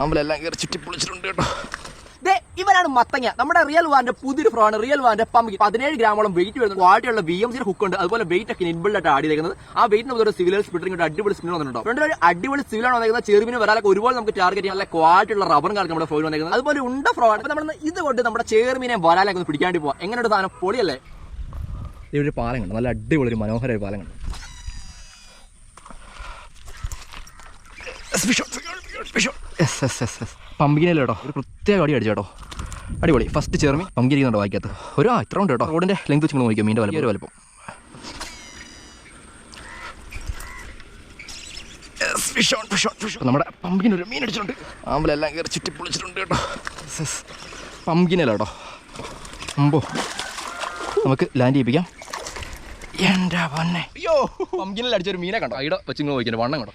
ആമ്പലെല്ലാം കയറി ചുറ്റി പൊളിച്ചിട്ടുണ്ട് കേട്ടോ. ദേ, ഇവനാണ് മത്തങ്ങ. നമ്മുടെ റിയൽ വാന്റെ പുതിയൊരു ഫ്രോ ആണ് റിയൽ വാന്റെ പമ്പ് പതിനേഴ് ഗ്രാമോളം വെയിറ്റ് വരുന്നത് ക്വാളിറ്റിയുള്ള ബി എം സിയുടെ ഹുക്ക് ഉണ്ട്. അതുപോലെ വെയിറ്റ് ഒക്കെ ഇൻബിൾഡായിട്ട് ആടി ആഡ് ചെയ്തേക്കുന്നത്. ആ വെയിറ്റിന് ഒരു സിവിലർ സ്പിറ്ററിംഗ് അടിപൊളി സ്പിന്നർ വന്നിട്ടുണ്ടോ? രണ്ട് ഒരു അടിപൊളി സിവിലാണ് വന്നിരിക്കുന്നത് ചെറുവിന് വരാലൊക്കെ ഒരുപോലെ നമുക്ക് ടാർഗറ്റ് ചെയ്യാൻ നല്ല ക്വാളിറ്റി ഉള്ള റബ്ബർ കാലത്ത് നമ്മുടെ ഫോയിൽ വന്നിരിക്കുന്നത് അതുപോലെ ഉണ്ട് ഫ്രോ ആണ് അപ്പൊ നമ്മൾ ഇതുകൊണ്ട് നമ്മുടെ ചെറുമീനെ വരാലൊക്കെ ഒന്ന് പിടിക്കാണ്ടി പോവാം. ഒരു സാധനം? പൊളിയല്ലേ? ഇവിടെ ഒരു പാലം കണ്ടു? നല്ല അടിപൊളി ഒരു മനോഹര ഒരു പാലം കണ്ടു? പമ്പിങ്ങിനല്ലോ കേട്ടോ ഒരു പ്രത്യേക അടി അടിച്ചു കേട്ടോ അടിപൊളി. ഫസ്റ്റ് ചേർമി. പമ്പിരിക്കുന്നുണ്ടോ വായിക്കകത്ത്? ഒരു ആ ഇത്ര ഉണ്ട് കേട്ടോ റോഡിന്റെ ലെങ്ത് വെച്ച് നമ്മൾ നോക്കിയോ മീന്റെ വലുപ്പം. ഒരു വലുപ്പം. നമ്മുടെ പമ്പിനൊരു മീൻ അടിച്ചിട്ടുണ്ട്. ആമ്പലെല്ലാം കയറി ചുറ്റി പൊളിച്ചിട്ടുണ്ട് കേട്ടോ. പമ്പിനല്ലോ കേട്ടോ അമ്പോ. നമുക്ക് ലാൻഡ് ചെയ്യിപ്പിക്കാം. എന്റെ പൊന്നെ അയ്യോ. പമ്പിനിൽ അടിച്ചൊരു മീനെ കണ്ടോ? ഐഡ വെച്ചിങ്ങനെ നോക്കിയാൽ വണ്ണം കണ്ടോ?